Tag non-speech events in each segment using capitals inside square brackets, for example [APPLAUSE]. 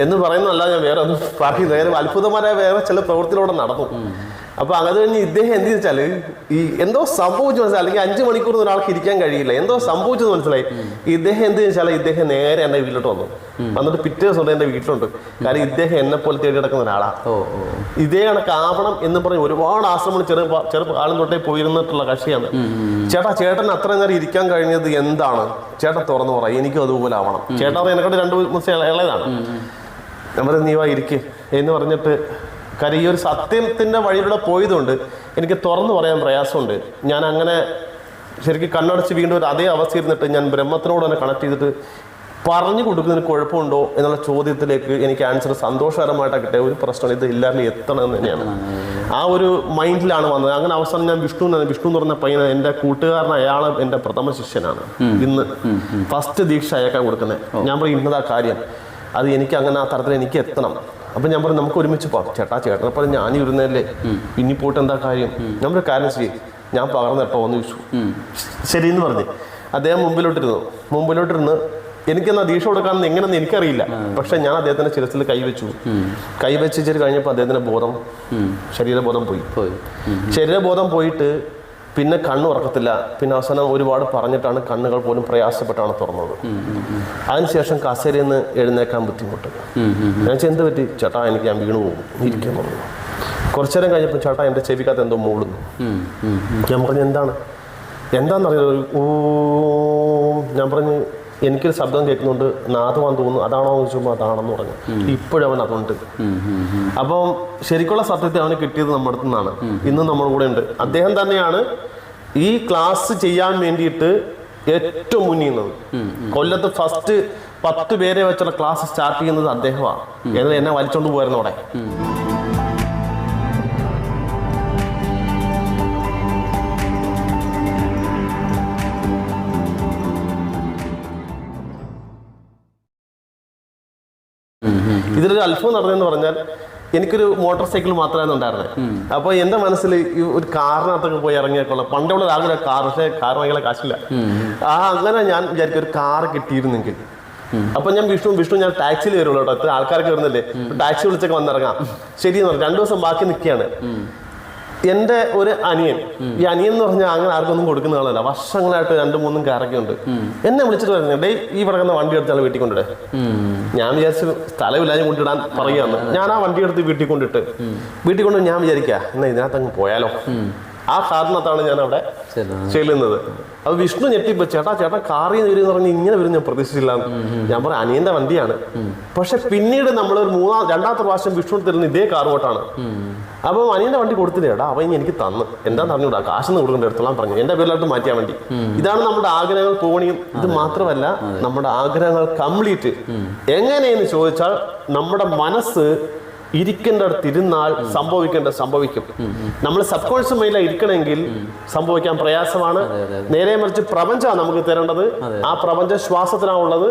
എന്ന് പറയുന്നതല്ല ഞാൻ വേറെ ഒന്നും പാർട്ടി നേരെ അത്ഭുതമായ വേറെ ചില പ്രവൃത്തിയിലൂടെ നടന്നു അപ്പൊ അത് കഴിഞ്ഞ് ഇദ്ദേഹം എന്ത് വെച്ചാൽ ഈ എന്തോ സംഭവിച്ചു മനസ്സിലായി. അല്ലെങ്കിൽ അഞ്ചു മണിക്കൂർ ഒരാൾക്ക് ഇരിക്കാൻ കഴിയില്ല. എന്തോ സംഭവിച്ചെന്ന് മനസ്സിലായി. ഇദ്ദേഹം എന്ത് വെച്ചാൽ ഇദ്ദേഹം നേരെ എന്റെ വീട്ടിലോട്ട് വന്നു. വന്നിട്ട് പിറ്റേ ദിവസം എന്റെ വീട്ടിലുണ്ട്. കാരണം ഇദ്ദേഹം എന്നെ പോലെ തേടി കിടക്കുന്ന ഒരാളാണ് ഇതേ കണക്ക് ആവണം എന്ന് പറഞ്ഞ് ഒരുപാട് ആശ്രമങ്ങൾ ചെറു ചെറു കാലം തൊട്ടേ പോയിരുന്നിട്ടുള്ള കക്ഷിയാണ്. ചേട്ടാ ചേട്ടൻ അത്ര നേരം ഇരിക്കാൻ കഴിഞ്ഞത് എന്താണ്? ചേട്ടൻ തുറന്നു പറ എനിക്കും അതുപോലെ ആവണം. ചേട്ടാ എന്നെ എന്നെക്കൊണ്ട് രണ്ട് ദിവസം ഇള- ഇളയതാണ്. ഞാൻ പറഞ്ഞു നീ വാ ഇരിക്ക്. എന്ന് പറഞ്ഞിട്ട് കാര്യം ഈ ഒരു സത്യത്തിന്റെ വഴിയിലൂടെ പോയതുകൊണ്ട് എനിക്ക് തുറന്നു പറയാൻ പ്രയാസമുണ്ട്. ഞാൻ അങ്ങനെ ശരിക്കും കണ്ണടച്ച് വീണ്ടും ഒരു അതേ അവസ്ഥ ഇരുന്നിട്ട് ഞാൻ ബ്രഹ്മത്തിനോട് തന്നെ കണക്ട് ചെയ്തിട്ട് പറഞ്ഞു കൊടുക്കുന്നതിന് കുഴപ്പമുണ്ടോ എന്നുള്ള ചോദ്യത്തിലേക്ക് എനിക്ക് ആൻസർ സന്തോഷകരമായിട്ട് കിട്ടിയ ഒരു പ്രശ്നം ഇത് എല്ലാവരും എത്തണമെന്ന് തന്നെയാണ്. ആ ഒരു മൈൻഡിലാണ് വന്നത്. അങ്ങനെ അവസാനം ഞാൻ വിഷ്ണു എന്ന് വിഷ്ണു എന്ന് പറഞ്ഞ പയ്യനെ എന്റെ കൂട്ടുകാരൻ അയാൾ എന്റെ പ്രഥമ ശിഷ്യനാണ്. ഇന്ന് ഫസ്റ്റ് ദീക്ഷ അയക്കാൻ കൊടുക്കുന്നത്. ഞാൻ പറയും ഇന്നതാ കാര്യം. അത് എനിക്ക് അങ്ങനെ ആ തരത്തിൽ എനിക്ക് എത്തണം. അപ്പം ഞാൻ പറഞ്ഞു നമുക്ക് ഒരുമിച്ച് പോകാം. ചേട്ടാ ചേട്ടനെ പോലെ ഞാൻ ഇരുന്നല്ലേ? ഇനി പോയിട്ട് എന്താ കാര്യം? നമ്മുടെ കാര്യം ചെയ്യും. ഞാൻ പകർന്നു കേട്ടോ എന്ന് ചോദിച്ചു. ശരി എന്ന് പറഞ്ഞു. അദ്ദേഹം മുമ്പിലോട്ടിരുന്നു. മുമ്പിലോട്ടിരുന്ന് എനിക്കെന്നാ ദീക്ഷ കൊടുക്കാമെന്ന് എങ്ങനെയെന്ന് എനിക്കറിയില്ല. പക്ഷെ ഞാൻ അദ്ദേഹത്തിന്റെ ശിരസിൽ കൈവച്ചു കൈവച്ചിട്ട് കഴിഞ്ഞപ്പോൾ അദ്ദേഹത്തിന്റെ ബോധം ശരീരബോധം പോയി. ശരീരബോധം പോയിട്ട് പിന്നെ കണ്ണു ഉറക്കത്തില്ല. പിന്നെ അവസാനം ഒരുപാട് പറഞ്ഞിട്ടാണ് കണ്ണുകൾ പോലും പ്രയാസപ്പെട്ടാണ് തുറന്നത്. അതിനുശേഷം കസേരയിൽ നിന്ന് എഴുന്നേക്കാൻ ബുദ്ധിമുട്ട്. ഞാൻ എന്ത് പറ്റി? ചേട്ടാ എനിക്ക് ഞാൻ വീണു പോകും ഇരിക്കാൻ പറഞ്ഞു. കുറച്ചു നേരം കഴിഞ്ഞപ്പോൾ ചേട്ടാ എന്റെ ചെവിക്കകത്ത് എന്തോ മൂളുന്നു. ഞാൻ പറഞ്ഞു എന്താണ്? എന്താണെന്നറിയാം ഒരു ഓ ഞാൻ പറഞ്ഞു എനിക്കൊരു ശബ്ദം കേൾക്കുന്നുണ്ട് നാഥമാൻ തോന്നുന്നു അതാണോ എന്ന് ചോദിച്ചപ്പോൾ അതാണെന്ന് പറഞ്ഞു. ഇപ്പോഴും അവൻ അതുണ്ട്. അപ്പം ശരിക്കുള്ള സത്യത്തെ അവന് കിട്ടിയത് നമ്മുടെ നിന്നാണ് ഇന്ന് നമ്മുടെ കൂടെ ഉണ്ട്. അദ്ദേഹം തന്നെയാണ് ഈ ക്ലാസ് ചെയ്യാൻ വേണ്ടിയിട്ട് ഏറ്റവും മുന്നിൽ നിന്നത്. കൊല്ലത്ത് ഫസ്റ്റ് പത്ത് പേരെ വെച്ചുള്ള ക്ലാസ് സ്റ്റാർട്ട് ചെയ്യുന്നത് അദ്ദേഹമാണ്. എന്നെ വലിച്ചോണ്ട് പോയിരുന്നു അവിടെ. ഇതിലൊരു അത്ഭുതം നടന്നതെന്ന് പറഞ്ഞാൽ എനിക്കൊരു മോട്ടോർ സൈക്കിൾ മാത്രമേ ഉണ്ടായിരുന്നത്. അപ്പൊ എന്റെ മനസ്സിൽ ഈ ഒരു കാറിനകത്തൊക്കെ പോയി ഇറങ്ങിയേക്കൊള്ളാം പണ്ടുള്ള ആഗ്രഹം കാർ പക്ഷേ കാർ വാങ്ങിയ കാശില്ല. ആ അങ്ങനെ ഞാൻ വിചാരിക്കും ഒരു കാർ കിട്ടിയിരുന്നെങ്കിൽ അപ്പൊ ഞാൻ വിഷ്ണു വിഷ്ണു ഞാൻ ടാക്സിയിൽ വരുള്ളൂ കേട്ടോ. ഇത്ര ആൾക്കാരൊക്കെ വരുന്നില്ലേ? ടാക്സി വിളിച്ചൊക്കെ വന്നിറങ്ങാം. ശരി എന്ന് പറഞ്ഞു. രണ്ടു ദിവസം ബാക്കി നിൽക്കുകയാണ്. എന്റെ ഒരു അനിയൻ ഈ അനിയൻ എന്ന് പറഞ്ഞാൽ അങ്ങനെ ആർക്കൊന്നും കൊടുക്കുന്ന ആളല്ല. വർഷങ്ങളായിട്ട് രണ്ടു മൂന്നും കറക്കുണ്ട് എന്നെ വിളിച്ചിട്ട് പറഞ്ഞു ഡേ ഈ പറയുന്ന വണ്ടി എടുത്താണ് വീട്ടിൽ കൊണ്ടിടേ ഞാൻ വിചാരിച്ചു സ്ഥലമില്ലാതെ കൊണ്ടിടാൻ പറയുകയാണ്. ഞാൻ ആ വണ്ടി എടുത്ത് വീട്ടിൽ കൊണ്ടിട്ട് വീട്ടിൽ കൊണ്ട് ഞാൻ വിചാരിക്കുക എന്നാ ഇതിനകത്ത് അങ്ങ് പോയാലോ ആ സാധനത്താണ് ഞാൻ അവിടെ ചെല്ലുന്നത്. അത് വിഷ്ണു ഞെട്ടിപ്പോ ചേട്ടാ ചേട്ടാ കാറിൽ നിന്ന് വരും പറഞ്ഞ് ഇങ്ങനെ വരും ഞാൻ പ്രതീക്ഷിച്ചില്ല. ഞാൻ പറയാം അനിയന്റെ വണ്ടിയാണ്. പക്ഷെ പിന്നീട് നമ്മൾ ഒരു മൂന്നാം രണ്ടാമത്തെ പ്രാവശ്യം വിഷ്ണു തരുന്ന ഇതേ കാർ കൊട്ടാണ് അപ്പം അനിയന്റെ വണ്ടി കൊടുത്തില്ല ചേട്ടാ അവൻ ഇനി എനിക്ക് തന്ന്. എന്താന്ന് കാശ് കാശൊന്നും കൊടുക്കേണ്ട എടുത്തോളാം പറഞ്ഞു. എന്റെ പേരിലോട്ട് മാറ്റിയാൽ വണ്ടി ഇതാണ് നമ്മുടെ ആഗ്രഹങ്ങൾ പോണിയും. ഇത് മാത്രമല്ല നമ്മുടെ ആഗ്രഹങ്ങൾ കംപ്ലീറ്റ്. എങ്ങനെയെന്ന് ചോദിച്ചാൽ നമ്മുടെ മനസ്സ് ഇരിക്കേണ്ടടുത്ത് ഇരുന്നാൽ സംഭവിക്കേണ്ട സംഭവിക്കും. നമ്മൾ സബ് കോൺഷ്യസ് മൈൻഡിൽ ഇരിക്കണമെങ്കിൽ സംഭവിക്കാൻ പ്രയാസമാണ്. നേരെ മറിച്ച് പ്രപഞ്ചമാണ് നമുക്ക് തരേണ്ടത്. ആ പ്രപഞ്ച ശ്വാസത്തിനാണുള്ളത്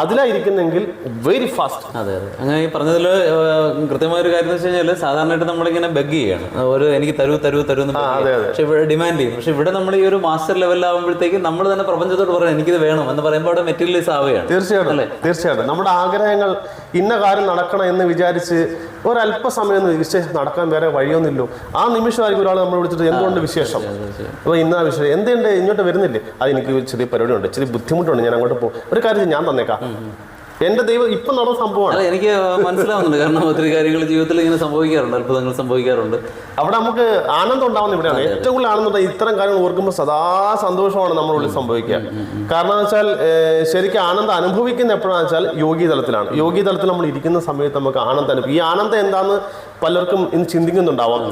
അതിലായിരിക്കുന്നെങ്കിൽ വെരി ഫാസ്റ്റ് അതെ അതെ. അങ്ങനെ ഈ പറഞ്ഞതിൽ കൃത്യമായ ഒരു കാര്യം എന്ന് വെച്ച് കഴിഞ്ഞാൽ സാധാരണയായിട്ട് നമ്മളിങ്ങനെ ബഗ് ചെയ്യാണ്. ഒരു എനിക്ക് തരൂ തരൂ തരൂ എന്ന്. പക്ഷെ ഇവിടെ ഡിമാൻഡ് ചെയ്യും. പക്ഷെ ഇവിടെ നമ്മൾ ഈ ഒരു മാസ്റ്റർ ലെവലിലാകുമ്പോഴത്തേക്ക് നമ്മൾ തന്നെ പ്രപഞ്ചത്തോട് പറയാം എനിക്കിത് വേണം എന്ന് പറയുമ്പോൾ അവിടെ മെറ്റീരിയലൈസ് ആവുകയാണ്. തീർച്ചയായിട്ടും തീർച്ചയായിട്ടും. നമ്മുടെ ആഗ്രഹങ്ങൾ ഇന്ന കാര്യം നടക്കണം എന്ന് വിചാരിച്ച് ഒരല്പസമയം ഒന്ന് വിശ്വ നടക്കാൻ വേറെ വഴിയൊന്നുമില്ലോ. ആ നിമിഷമായിരിക്കും ഒരാൾ നമ്മൾ വിളിച്ചിട്ട് എന്തുകൊണ്ട് വിശേഷം? അപ്പൊ ഇന്നാ വിശേഷം. എന്തുണ്ട്? ഇങ്ങോട്ട് വരുന്നില്ലേ? അത് എനിക്ക് ചെറിയ പരിപാടിയുണ്ട്. ചെറിയ ബുദ്ധിമുട്ടുണ്ട്. ഞാൻ അങ്ങോട്ട് പോകും ഒരു കാര്യം ഞാൻ തന്നേക്കാം. എന്റെ ദൈവം ഇപ്പൊ നടന്ന സംഭവമാണ്. എനിക്ക് മനസ്സിലാവുന്നുണ്ട്. കാരണം ഒത്തിരി കാര്യങ്ങൾ ജീവിതത്തിൽ ഇങ്ങനെ സംഭവിക്കാറുണ്ട് അത്ഭുതങ്ങൾ സംഭവിക്കാറുണ്ട്. അവിടെ നമുക്ക് ആനന്ദം ഉണ്ടാവുന്ന ഇവിടെയാണ്. ഏറ്റവും കൂടുതൽ ആനന്ദം ഇത്തരം കാര്യങ്ങൾ ഓർക്കുമ്പോൾ സദാ സന്തോഷമാണ് നമ്മളുള്ളിൽ സംഭവിക്കുക. കാരണം എന്ന് വെച്ചാൽ ശരിക്കും ആനന്ദം അനുഭവിക്കുന്ന എപ്പോഴാണെന്ന് വെച്ചാൽ യോഗി തലത്തിലാണ്. യോഗി തലത്തിൽ നമ്മൾ ഇരിക്കുന്ന സമയത്ത് നമുക്ക് ആനന്ദം അനുഭവിക്കും ഈ ആനന്ദം എന്താന്ന് പലർക്കും ഇന്ന് ചിന്തിക്കുന്നുണ്ടാവാം.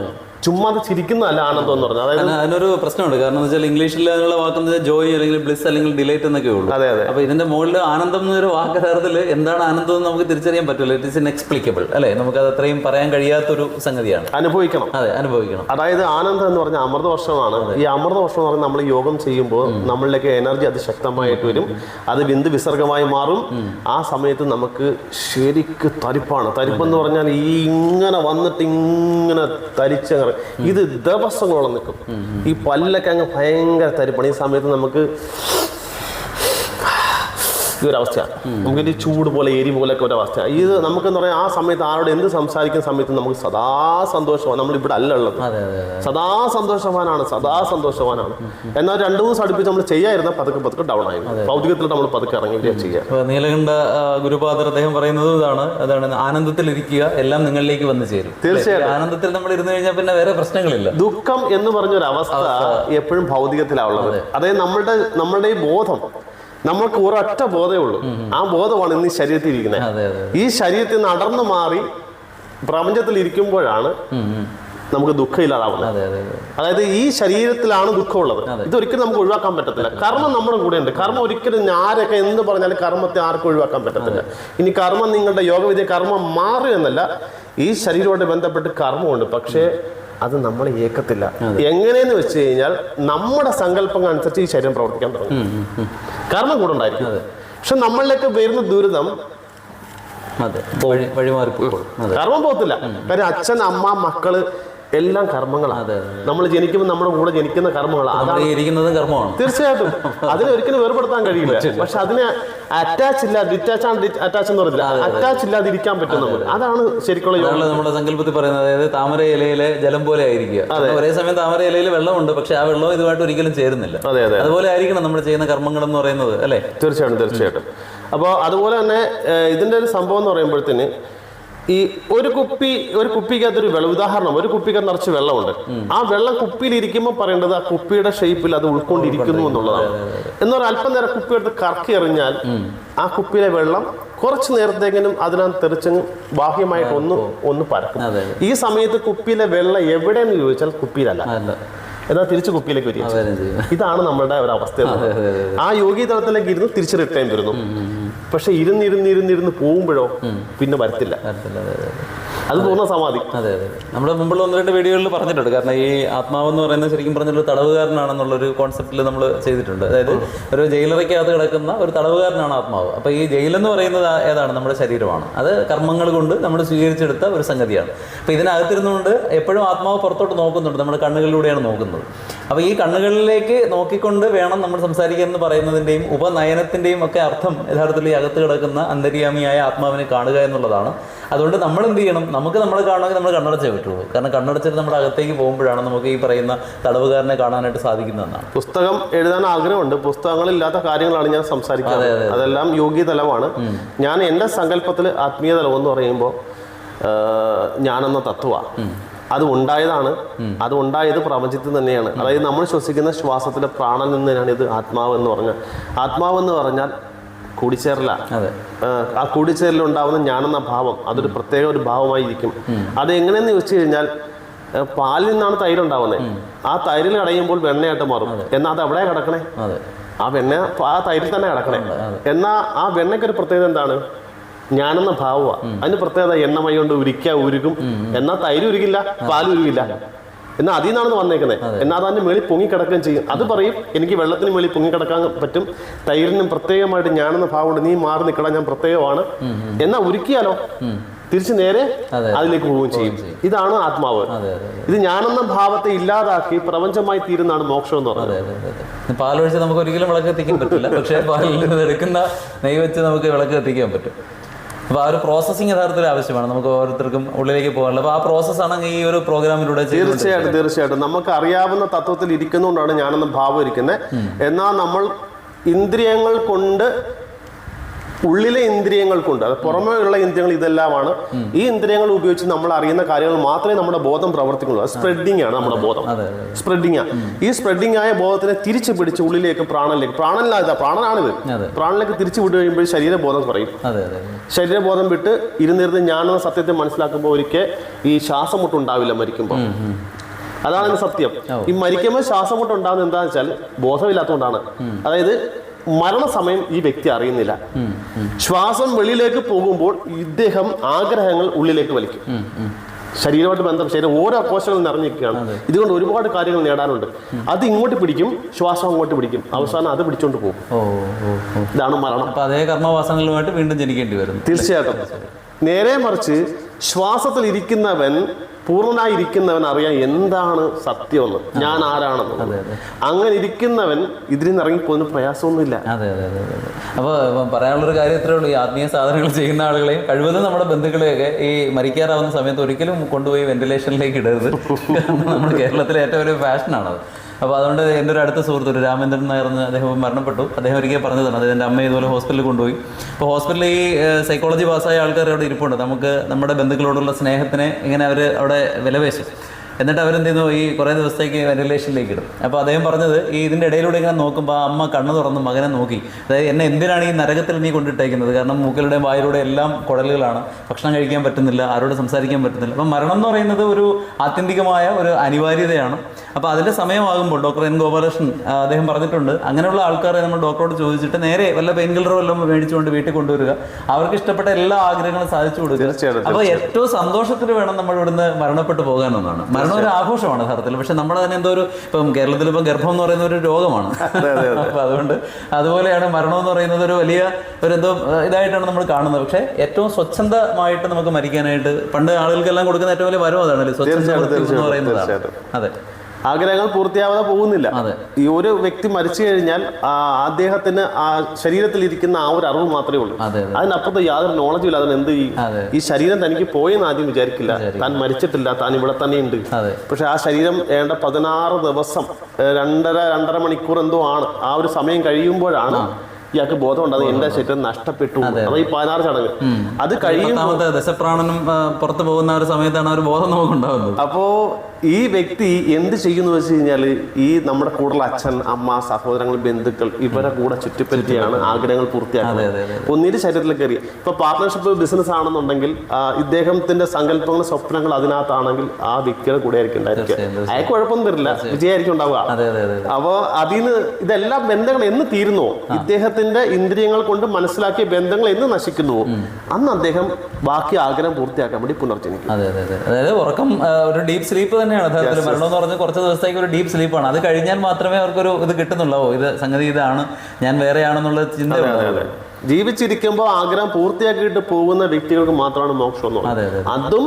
ചുമ്മാ അത് ചിരിക്കുന്നതല്ല ആനന്ദം എന്ന് പറഞ്ഞാൽ. അതായത് അതിനൊരു പ്രശ്നമുണ്ട്. കാരണം വെച്ചാൽ ഇംഗ്ലീഷിൽ അതിനുള്ള വെച്ചാൽ ജോയ് അല്ലെങ്കിൽ ബ്ലിസ് അല്ലെങ്കിൽ ഡിലൈറ്റ് എന്നൊക്കെ ഉള്ളൂ. അതെ അതെ. അപ്പൊ ഇതിന്റെ മുകളിൽ ആനന്ദം എന്നൊരു വാക്ക് തരത്തിൽ എന്താണ് ആനന്ദം എന്ന് നമുക്ക് തിരിച്ചറിയാൻ പറ്റില്ല. ഇറ്റ് ഇസ് ഇൻഎക്സ്പ്ലിക്കബിൾ അല്ലെ? നമുക്ക് അത് അത്രയും പറയാൻ കഴിയാത്തൊരു സംഗതിയാണ്. അനുഭവിക്കണം. അതെ അനുഭവിക്കണം. അതായത് ആനന്ദം എന്ന് പറഞ്ഞാൽ അമൃത വർഷമാണ്. ഈ അമൃത വർഷം എന്ന് പറഞ്ഞാൽ നമ്മൾ യോഗം ചെയ്യുമ്പോൾ നമ്മളിലേക്ക് എനർജി അതിശക്തമായിട്ട് വരും. അത് ബിന്ദു വിസർഗമായി മാറും. ആ സമയത്ത് നമുക്ക് ശരിക്ക് തരിപ്പാണ്. തരിപ്പെന്ന് പറഞ്ഞാൽ ഈ ഇങ്ങനെ വന്നിട്ട് ഇങ്ങനെ തരിച്ച ഇത് ദിവസങ്ങളോളം നിൽക്കും. ഈ പല്ലൊക്കെ അങ്ങ് ഭയങ്കര തരിപ്പണി. ഈ സമയത്ത് നമുക്ക് ഈ ഒരു അവസ്ഥയാണ് നമുക്ക് ഈ ചൂട് പോലെ എരി പോലെയൊക്കെ ഒരു അവസ്ഥയാണ് ഇത് നമുക്കെന്ന് പറയാം ആ സമയത്ത് ആരോട് എന്ത് സംസാരിക്കുന്ന സമയത്ത് നമുക്ക് സദാ സന്തോഷമാണ് നമ്മൾ ഇവിടെ അല്ല ഉള്ളത്. സദാ സന്തോഷവാനാണ് സദാ സന്തോഷവാനാണ്. എന്നാൽ രണ്ടു മൂന്ന് ദിവസം അടുപ്പിച്ച് നമ്മൾ ചെയ്യായിരുന്ന പതുക്കെ പതുക്കെ ഡൗൺ ആയി. ഭൗതികത്തിൽ നമ്മൾ പതുക്കെ ഇറങ്ങുകയും ചെയ്യുക നീലകണ്ഠ ഗുരുപാദർ അദ്ദേഹം പറയുന്നത് ഇതാണ്. അതാണ് ആനന്ദത്തിൽ ഇരിക്കുക എല്ലാം നിങ്ങളിലേക്ക് വന്നു ചേരും. തീർച്ചയായിട്ടും. ആനന്ദത്തിൽ നമ്മൾ ഇരുന്ന് കഴിഞ്ഞാൽ പിന്നെ വേറെ പ്രശ്നങ്ങളില്ല. ദുഃഖം എന്ന് പറഞ്ഞൊരു അവസ്ഥ. എപ്പോഴും ഭൗതികത്തിലാണുള്ളത് അതായത് നമ്മളുടെ നമ്മളുടെ ഈ ബോധം നമ്മൾക്ക് ഒരൊറ്റ ബോധമേ ഉള്ളൂ. ആ ബോധമാണ് ഇന്ന് ഈ ശരീരത്തിൽ ഇരിക്കുന്നത്. ഈ ശരീരത്തിൽ നടന്നു അടർന്നു മാറി പ്രപഞ്ചത്തിൽ ഇരിക്കുമ്പോഴാണ്. നമുക്ക് ദുഃഖം ഇല്ലാതാവുന്നത്. അതെ അതെ അതെ. അതായത് ഈ ശരീരത്തിലാണ് ദുഃഖമുള്ളത്. ഇതൊരിക്കലും നമുക്ക് ഒഴിവാക്കാൻ പറ്റത്തില്ല. കർമ്മം നമ്മുടെ കൂടെ ഉണ്ട്. കർമ്മം ഒരിക്കലും ആരൊക്കെ എന്ന് പറഞ്ഞാലും കർമ്മത്തെ ആർക്കും ഒഴിവാക്കാൻ പറ്റത്തില്ല. ഇനി കർമ്മം നിങ്ങളുടെ യോഗവിദ്യ കർമ്മം മാറി എന്നല്ല ഈ ശരീരവുമായിട്ട് ബന്ധപ്പെട്ട് കർമ്മമുണ്ട്. പക്ഷേ അത് നമ്മൾ ഏക്കത്തില്ല. എങ്ങനെയെന്ന് വെച്ച് കഴിഞ്ഞാൽ നമ്മുടെ സങ്കല്പങ്ങൾ അനുസരിച്ച് ഈ ശരീരം പ്രവർത്തിക്കാൻ തുടങ്ങും. കാരണം കൂടെ ഉണ്ടായിരിക്കും. പക്ഷെ നമ്മളിലേക്ക് വരുന്ന ദുരിതം കർമ്മം പോകത്തില്ല. കാര്യം അച്ഛൻ അമ്മ മക്കൾ എല്ലാം കർമ്മങ്ങളാണ് നമ്മൾ ജനിക്കുമ്പോൾ നമ്മുടെ കൂടെ ജനിക്കുന്ന കർമ്മങ്ങളാണ് ഇരിക്കുന്നതും കർമ്മമാണ്. തീർച്ചയായിട്ടും. അതിനെ ഒരിക്കലും വേർപെടുത്താൻ കഴിയില്ല. പക്ഷെ അതിനെ അറ്റാച്ച് ഇല്ല ഡിറ്റാച്ച് ആണ് അറ്റാച്ച് എന്ന് പറഞ്ഞില്ല. അറ്റാച്ച് ഇല്ലാതെ ഇരിക്കാൻ പറ്റും നമുക്ക് അതാണ് ശരിക്കുള്ള നമ്മുടെ സങ്കല്പത്തിൽ പറയുന്നത്. അതായത് താമര ഇലയിലെ ജലം പോലെ ആയിരിക്കുക. ഒരേ സമയം താമര ഇലയിൽ വെള്ളമുണ്ട്. പക്ഷെ ആ വെള്ളം ഇതുമായിട്ട് ഒരിക്കലും ചേരുന്നില്ല. അതെ അതെ. അതുപോലെ ആയിരിക്കണം നമ്മൾ ചെയ്യുന്ന കർമ്മങ്ങൾ എന്ന് പറയുന്നത് അല്ലേ? തീർച്ചയായിട്ടും തീർച്ചയായിട്ടും. അപ്പോൾ അതുപോലെ തന്നെ ഇതിന്റെ ഇതിന്റെ ഒരു സംഭവം എന്ന് പറയുമ്പോഴത്തേന് ഈ ഒരു കുപ്പി ഒരു കുപ്പിക്കകത്തൊരു വെള്ളം ഉദാഹരണം ഒരു കുപ്പിക്കകത്ത് നിറച്ച് വെള്ളമുണ്ട്. ആ വെള്ളം കുപ്പിയിൽ ഇരിക്കുമ്പോൾ പറയേണ്ടത് ആ കുപ്പിയുടെ ഷേപ്പിൽ അത് ഉൾക്കൊണ്ടിരിക്കുന്നു എന്നുള്ളതാണ്. എന്നാൽ അല്പം നേരം കുപ്പി എടുത്ത് കറക്കി എറിഞ്ഞാൽ ആ കുപ്പിയിലെ വെള്ളം കുറച്ച് നേരത്തേക്കിനും അതിനകത്ത് തെറിച്ചങ്ങ് ബാഹ്യമായിട്ട് ഒന്ന് ഒന്ന് പരക്കും. ഈ സമയത്ത് കുപ്പിയിലെ വെള്ളം എവിടെയെന്ന് ചോദിച്ചാൽ കുപ്പിയിലല്ല. എന്നാൽ തിരിച്ച് കുപ്പിയിലേക്ക് വരിക. ഇതാണ് നമ്മളുടെ ഒരു അവസ്ഥ ആ യോഗി തലത്തിലേക്ക് ഇരുന്ന് തിരിച്ച് റിട്ടേൺ വരുന്നു. പക്ഷെ ഇരുന്നിരുന്നിരുന്നിരുന്ന് പോകുമ്പോഴോ പിന്നെ വരത്തില്ല. അതെ പൂർണ സമാധി. അതെ അതെ. നമ്മുടെ മുമ്പുള്ള ഒന്ന് രണ്ട് വീഡിയോകളിൽ പറഞ്ഞിട്ടുണ്ട്. കാരണം ഈ ആത്മാവെന്ന് പറയുന്നത് ശരിക്കും പറഞ്ഞൊരു തടവുകാരനാണെന്നുള്ളൊരു കോൺസെപ്റ്റിൽ നമ്മൾ ചെയ്തിട്ടുണ്ട്. അതായത് ഒരു ജയിലറയ്ക്കകത്ത് കിടക്കുന്ന ഒരു തടവുകാരനാണ് ആത്മാവ്. അപ്പോൾ ഈ ജയിലെന്ന് പറയുന്നത് ഏതാണ്? നമ്മുടെ ശരീരമാണ്. അത് കർമ്മങ്ങൾ കൊണ്ട് നമ്മൾ സ്വീകരിച്ചെടുത്ത ഒരു സംഗതിയാണ്. അപ്പോൾ ഇതിനകത്തിരുന്നുകൊണ്ട് എപ്പോഴും ആത്മാവ് പുറത്തോട്ട് നോക്കുന്നുണ്ട്. നമ്മുടെ കണ്ണുകളിലൂടെയാണ് നോക്കുന്നത്. അപ്പോൾ ഈ കണ്ണുകളിലേക്ക് നോക്കിക്കൊണ്ട് വേണം നമ്മൾ സംസാരിക്കുക എന്ന് പറയുന്നതിന്റെയും ഉപനയനത്തിന്റെയും ഒക്കെ അർത്ഥം യഥാർത്ഥത്തിൽ ഈ അകത്ത് കിടക്കുന്ന അന്തര്യാമിയായ ആത്മാവിനെ കാണുക എന്നുള്ളതാണ്. അതുകൊണ്ട് നമ്മൾ എന്ത് ചെയ്യണം? നമുക്ക് നമ്മളെ കാണണമെങ്കിൽ നമ്മൾ കണ്ണടച്ചേ പറ്റുള്ളൂ. കാരണം കണ്ണടച്ചിട്ട് നമ്മുടെ അകത്തേക്ക് പോകുമ്പോഴാണ് നമുക്ക് ഈ പറയുന്ന തടവുകാരനെ കാണാനായിട്ട് സാധിക്കുന്നതെന്നാണ് പുസ്തകം എഴുതാൻ ആഗ്രഹമുണ്ട്. പുസ്തകങ്ങളില്ലാത്ത കാര്യങ്ങളാണ് ഞാൻ സംസാരിക്കുന്നത്. അതെല്ലാം യോഗി തലമാണ് ഞാൻ എന്റെ സങ്കല്പത്തിൽ ആത്മീയ തലം എന്ന് പറയുമ്പോൾ ഞാനെന്ന തത്വ അത് ഉണ്ടായതാണ്. അത് ഉണ്ടായത് പ്രപഞ്ചത്തിൽ തന്നെയാണ്. അതായത് നമ്മൾ ശ്വസിക്കുന്ന ശ്വാസത്തിലെ പ്രാണൻ നിന്നാണ് ഇത് ആത്മാവ് എന്ന് പറഞ്ഞാൽ. ആത്മാവ് എന്ന് പറഞ്ഞാൽ കൂടിച്ചേരല. ആ കൂടിച്ചേരലുണ്ടാവുന്ന ഞാനെന്ന ഭാവം അതൊരു പ്രത്യേക ഒരു ഭാവമായിരിക്കും. അത് എങ്ങനെയെന്ന് ചോദിച്ചു കഴിഞ്ഞാൽ പാലിൽ നിന്നാണ് തൈര് ഉണ്ടാവുന്നത് ആ തൈരിൽ കടയുമ്പോൾ വെണ്ണയായിട്ട് മാറും. എന്നാൽ അത് എവിടെയാ കിടക്കണേ? ആ വെണ്ണ ആ തൈരിൽ തന്നെ കിടക്കണേ. എന്നാ ആ വെണ്ണയ്ക്ക് ഒരു പ്രത്യേകത എന്താണ്? ഞാനെന്ന ഭാവമാണ് അതിന് പ്രത്യേകത എണ്ണമയ കൊണ്ട് ഉരിക്ക ഉരുകും. എന്നാൽ തൈര് ഉരുകില്ല പാൽ ഉരുകില്ല. എന്നാൽ അതിൽ നിന്നാണ് വന്നേക്കുന്നത് എന്നാൽ അതിന്റെ മേളിൽ പൊങ്ങി കിടക്കുകയും ചെയ്യും. അത് പറയും എനിക്ക് വെള്ളത്തിന് മേളിൽ പൊങ്ങി കിടക്കാൻ പറ്റും. തൈരിനും പ്രത്യേകമായിട്ട് ഞാനെന്ന ഭാവമുണ്ട് നീ മാറി നിൽക്കണം ഞാൻ പ്രത്യേകമാണ്. എന്നാൽ ഉരുക്കിയാലോ? തിരിച്ചു നേരെ അതിലേക്ക് പോവുകയും ചെയ്യും. ഇതാണ് ആത്മാവ്. ഇത് ഞാനെന്ന ഭാവത്തെ ഇല്ലാതാക്കി പ്രപഞ്ചമായി തീരുന്നതാണ് മോക്ഷം എന്ന് പറയുന്നത്. പാലൊഴിച്ച് നമുക്ക് ഒരിക്കലും വിളക്ക് എത്തിക്കാൻ പറ്റില്ല. പക്ഷേ പാലിൽ നിന്ന് എടുക്കുന്ന നെയ് വെച്ച് നമുക്ക് വിളക്ക് എത്തിക്കാൻ പറ്റും. അപ്പോൾ ആ ഒരു പ്രോസസ്സിങ് യഥാർത്ഥത്തിൽ ആവശ്യമാണ്. നമുക്ക് ഓരോരുത്തർക്കും ഉള്ളിലേക്ക് പോകാനുള്ളത്. അപ്പോൾ ആ പ്രോസസ്സാണ് ഈ ഒരു പ്രോഗ്രാമിലൂടെ തീർച്ചയായിട്ടും തീർച്ചയായിട്ടും. നമുക്ക് അറിയാവുന്ന തത്വത്തിൽ ഇരിക്കുന്നതുകൊണ്ടാണ് ഞാനെന്ന് ഭാവം ഇരിക്കുന്നത്. എന്നാൽ നമ്മൾ ഇന്ദ്രിയങ്ങൾ കൊണ്ട് ഉള്ളിലെ ഇന്ദ്രിയങ്ങൾ കൊണ്ട് അത് പുറമേ ഉള്ള ഇന്ദ്രിയങ്ങൾ ഇതെല്ലാമാണ്. ഈ ഇന്ദ്രിയങ്ങൾ ഉപയോഗിച്ച് നമ്മൾ അറിയുന്ന കാര്യങ്ങൾ മാത്രമേ നമ്മുടെ ബോധം പ്രവർത്തിക്കുള്ളൂ അത് സ്പ്രെഡിങ് ആണ് നമ്മുടെ ബോധം. സ്പ്രെഡിങ് ആണ് ഈ സ്പ്രെഡിങ് ആയ ബോധത്തിനെ തിരിച്ചു പിടിച്ച് ഉള്ളിലേക്ക് പ്രാണനിലേക്ക് പ്രാണനിലാതെ പ്രാണനാണിത്. പ്രാണനിലേക്ക് തിരിച്ചു വിട്ട് കഴിയുമ്പോൾ ശരീരബോധം കുറയും. ശരീരബോധം വിട്ട് ഇരുന്നിരുന്ന് ഞാനെന്ന സത്യത്തെ മനസ്സിലാക്കുമ്പോൾ ഒരിക്കൽ ഈ ശ്വാസം മുട്ടുണ്ടാവില്ല മരിക്കുമ്പോൾ. അതാണ് സത്യം. ഈ മരിക്കുമ്പോൾ ശ്വാസം മുട്ടുണ്ടാകുന്ന എന്താണെന്ന് വെച്ചാൽ ബോധമില്ലാത്തതുകൊണ്ടാണ്. അതായത് മരണസമയം ഈ വ്യക്തി അറിയുന്നില്ല. ശ്വാസം വെളിയിലേക്ക് പോകുമ്പോൾ ഇദ്ദേഹം ആഗ്രഹങ്ങൾ ഉള്ളിലേക്ക് വലിക്കും. ശരീരമായിട്ട് ബന്ധം ശരീരം ഓരോ കോശങ്ങളും നിറഞ്ഞിരിക്കുകയാണ്. ഇതുകൊണ്ട് ഒരുപാട് കാര്യങ്ങൾ നേടാനുണ്ട്. അത് ഇങ്ങോട്ട് പിടിക്കും ശ്വാസം അങ്ങോട്ട് പിടിക്കും. അവസാനം അത് പിടിച്ചോണ്ട് പോകും. ഇതാണ് മരണം. അതേ കർമ്മവാസങ്ങളുമായിട്ട് വീണ്ടും ജനിക്കേണ്ടി വരും തീർച്ചയായിട്ടും. നേരെ മറിച്ച് ശ്വാസത്തിൽ ഇരിക്കുന്നവൻ പൂർണനായിരിക്കുന്നവൻ അറിയാൻ എന്താണ് സത്യമെന്ന്. ഞാൻ ആരാണെന്ന്. അങ്ങനെ ഇരിക്കുന്നവൻ ഇതിൽ നിന്ന് ഇറങ്ങിപ്പോകുന്ന പ്രയാസമൊന്നുമില്ല. അതെ അതെ അതെ അതെ അതെ. അപ്പോൾ പറയാനുള്ളൊരു കാര്യം ഇത്രേ ഉള്ളൂ. ഈ ആത്മീയ സാധനങ്ങൾ ചെയ്യുന്ന ആളുകളെയും കഴിവതും നമ്മുടെ ബന്ധുക്കളെയൊക്കെ ഈ മരിക്കാറാവുന്ന സമയത്ത് ഒരിക്കലും കൊണ്ടുപോയി വെന്റിലേഷനിലേക്ക് ഇടരുത്. നമ്മൾ നമ്മുടെ കേരളത്തിലെ ഏറ്റവും വലിയ ഫാഷനാണത് അപ്പോൾ അതുകൊണ്ട് എന്റെ ഒരു അടുത്ത സുഹൃത്ത് ഒരു രാമേന്ദ്രൻ നായർ അദ്ദേഹം മരണപ്പെട്ടു. അദ്ദേഹം ഒരിക്കൽ പറഞ്ഞതാണ് അത് എന്റെ അമ്മ ഇതുപോലെ ഹോസ്പിറ്റലിൽ കൊണ്ടുപോയി. അപ്പോൾ ഹോസ്പിറ്റലിൽ ഈ സൈക്കോളജി പാസ്സായ ആൾക്കാർ അവിടെ ഇരിപ്പുണ്ട്. നമുക്ക് നമ്മുടെ ബന്ധുക്കളോടുള്ള സ്നേഹത്തിനെ ഇങ്ങനെ അവർ അവിടെ വിലപേശും. എന്നിട്ട് അവരെന്ത് ചെയ്യുന്നു ഈ കുറേ ദിവസത്തേക്ക് വെന്റിലേഷനിലേക്ക് ഇടും. അപ്പോൾ അദ്ദേഹം പറഞ്ഞത് ഈ ഇതിന്റെ ഇടയിലൂടെ ഇങ്ങനെ നോക്കുമ്പോൾ ആ അമ്മ കണ്ണു തുറന്ന് മകനെ നോക്കി. അതായത് എന്നെ എന്തിനാണ് ഈ നരകത്തിൽ നീ കൊണ്ടിട്ടേക്കുന്നത്? കാരണം മൂക്കിലൂടെയും വായിലൂടെ എല്ലാം കുടലുകളാണ്. ഭക്ഷണം കഴിക്കാൻ പറ്റുന്നില്ല ആരോട് സംസാരിക്കാൻ പറ്റുന്നില്ല. അപ്പം മരണം എന്ന് പറയുന്നത് ഒരു ആത്യന്തികമായ ഒരു അനിവാര്യതയാണ്. അപ്പോൾ അതിന്റെ സമയമാകുമ്പോൾ ഡോക്ടർ എൻ ഗോപാലകൃഷ്ണൻ അദ്ദേഹം പറഞ്ഞിട്ടുണ്ട് അങ്ങനെയുള്ള ആൾക്കാരെ നമ്മൾ ഡോക്ടറോട് ചോദിച്ചിട്ട് നേരെ വല്ല പെയിൻ കില്ലറോ വല്ലതും മേടിച്ചുകൊണ്ട് വീട്ടിൽ കൊണ്ടുവരിക. അവർക്ക് ഇഷ്ടപ്പെട്ട എല്ലാ ആഗ്രഹങ്ങളും സാധിച്ചു കൊടുക്കുക. അപ്പോൾ ഏറ്റവും സന്തോഷത്തിൽ വേണം നമ്മൾ ഇവിടുന്ന് മരണപ്പെട്ടു പോകാനെന്നാണ് മരണം ഒരു ആഘോഷമാണ് യഥാർത്ഥത്തിൽ. പക്ഷെ നമ്മൾ തന്നെ എന്തോ ഒരു ഇപ്പം കേരളത്തിൽ ഇപ്പം ഗർഭം എന്ന് പറയുന്ന ഒരു രോഗമാണ്. [LAUGHS] അപ്പൊ അതുകൊണ്ട് അതുപോലെയാണ് മരണം എന്ന് പറയുന്നത് ഒരു വലിയ ഒരു എന്തോ ഇതായിട്ടാണ് നമ്മൾ കാണുന്നത്. പക്ഷെ ഏറ്റവും സ്വച്ഛന്തമായിട്ട് നമുക്ക് മരിക്കാനായിട്ട് പണ്ട് ആളുകൾക്കെല്ലാം കൊടുക്കുന്ന ഏറ്റവും വലിയ വരവ് അതാണല്ലേ? സ്വച്ഛന്ത എന്ന് പറയുന്നതാണ്. അതെ. ആഗ്രഹങ്ങൾ പൂർത്തിയാവാതെ പോകുന്നില്ല. ഈ ഒരു വ്യക്തി മരിച്ചു കഴിഞ്ഞാൽ ആ അദ്ദേഹത്തിന് ആ ശരീരത്തിൽ ഇരിക്കുന്ന ആ ഒരു അറിവ് മാത്രമേ ഉള്ളൂ. അതെ, അതിനപ്പുറത്ത് യാതൊരു നോളജും ഇല്ല അതിന് എന്ത് ചെയ്യും? ഈ ശരീരം തനിക്ക് പോയെന്ന് ആദ്യം വിചാരിക്കില്ല. താൻ മരിച്ചിട്ടില്ല താൻ ഇവിടെ തന്നെ ഉണ്ട് പക്ഷെ ആ ശരീരം ഏണ്ട പതിനാറ് ദിവസം രണ്ടര രണ്ടര മണിക്കൂർ എന്തോ ആണ്. ആ ഒരു സമയം കഴിയുമ്പോഴാണ് ഇയാൾക്ക് ബോധം അത് എന്റെ ശരീരം നഷ്ടപ്പെട്ടു. അത് ഈ പതിനാറ് ചടങ്ങ്. അത് കഴിയും ദശപ്രാണനും പുറത്തു പോകുന്ന ഒരു സമയത്താണ് ഒരു ബോധം നമുക്ക് ഉണ്ടാകുന്നത്. അപ്പോ ഈ വ്യക്തി എന്ത് ചെയ്യുന്നു വെച്ച് കഴിഞ്ഞാൽ ഈ നമ്മുടെ കൂടുതൽ അച്ഛൻ അമ്മ സഹോദരങ്ങൾ ബന്ധുക്കൾ ഇവരെ കൂടെ ചുറ്റിപ്പറ്റിയാണ് ആഗ്രഹങ്ങൾ പൂർത്തിയാക്കുന്നത്. അതെ, അതെ. ഒന്നിന് ശരീരത്തിൽ കയറി. ഇപ്പൊ പാർട്ട്ണർഷിപ്പ് ബിസിനസ് ആണെന്നുണ്ടെങ്കിൽ ഇദ്ദേഹത്തിന്റെ സങ്കല്പങ്ങൾ സ്വപ്നങ്ങൾ അതിനകത്താണെങ്കിൽ ആ വ്യക്തിയുടെ കൂടെ ആയിരിക്കും ഉണ്ടായിരിക്കുക. അയാൾക്ക് കുഴപ്പമൊന്നും തരില്ല വിജയമായിരിക്കും ഉണ്ടാവുക. അതെ അതെ അതെ അപ്പോ അതിന് ഇതെല്ലാം ബന്ധങ്ങൾ എന്ന് തീരുന്നു. ഇദ്ദേഹത്തിന്റെ ഇന്ദ്രിയങ്ങൾ കൊണ്ട് മനസ്സിലാക്കിയ ബന്ധങ്ങൾ എന്ന് നശിക്കുന്നുവോ അന്ന് അദ്ദേഹം ബാക്കി ആഗ്രഹം പൂർത്തിയാക്കാൻ വേണ്ടി പുനർജനിക്കും. അതെ അതെ അതെ. അതായത് ഉറക്കം ഒരു ഡീപ് സ്ലീപ്പ് തന്നെയാണ്. യഥാർത്ഥത്തിൽ മരണം എന്ന് പറഞ്ഞാൽ കുറച്ച് ദിവസത്തേക്ക് ഒരു ഡീപ്പ് സ്ലീപ്പാണ് അത് കഴിഞ്ഞാൽ മാത്രമേ അവർക്കൊരു ഇത് കിട്ടുന്നുള്ളൂ. ഇത് സംഗതി ഇതാണ്. ഞാൻ വേറെയാണെന്നുള്ള ചിന്ത. ജീവിച്ചിരിക്കുമ്പോൾ ആഗ്രഹം പൂർത്തിയാക്കിയിട്ട് പോകുന്ന വ്യക്തികൾക്ക് മാത്രമാണ് മോക്ഷം അതും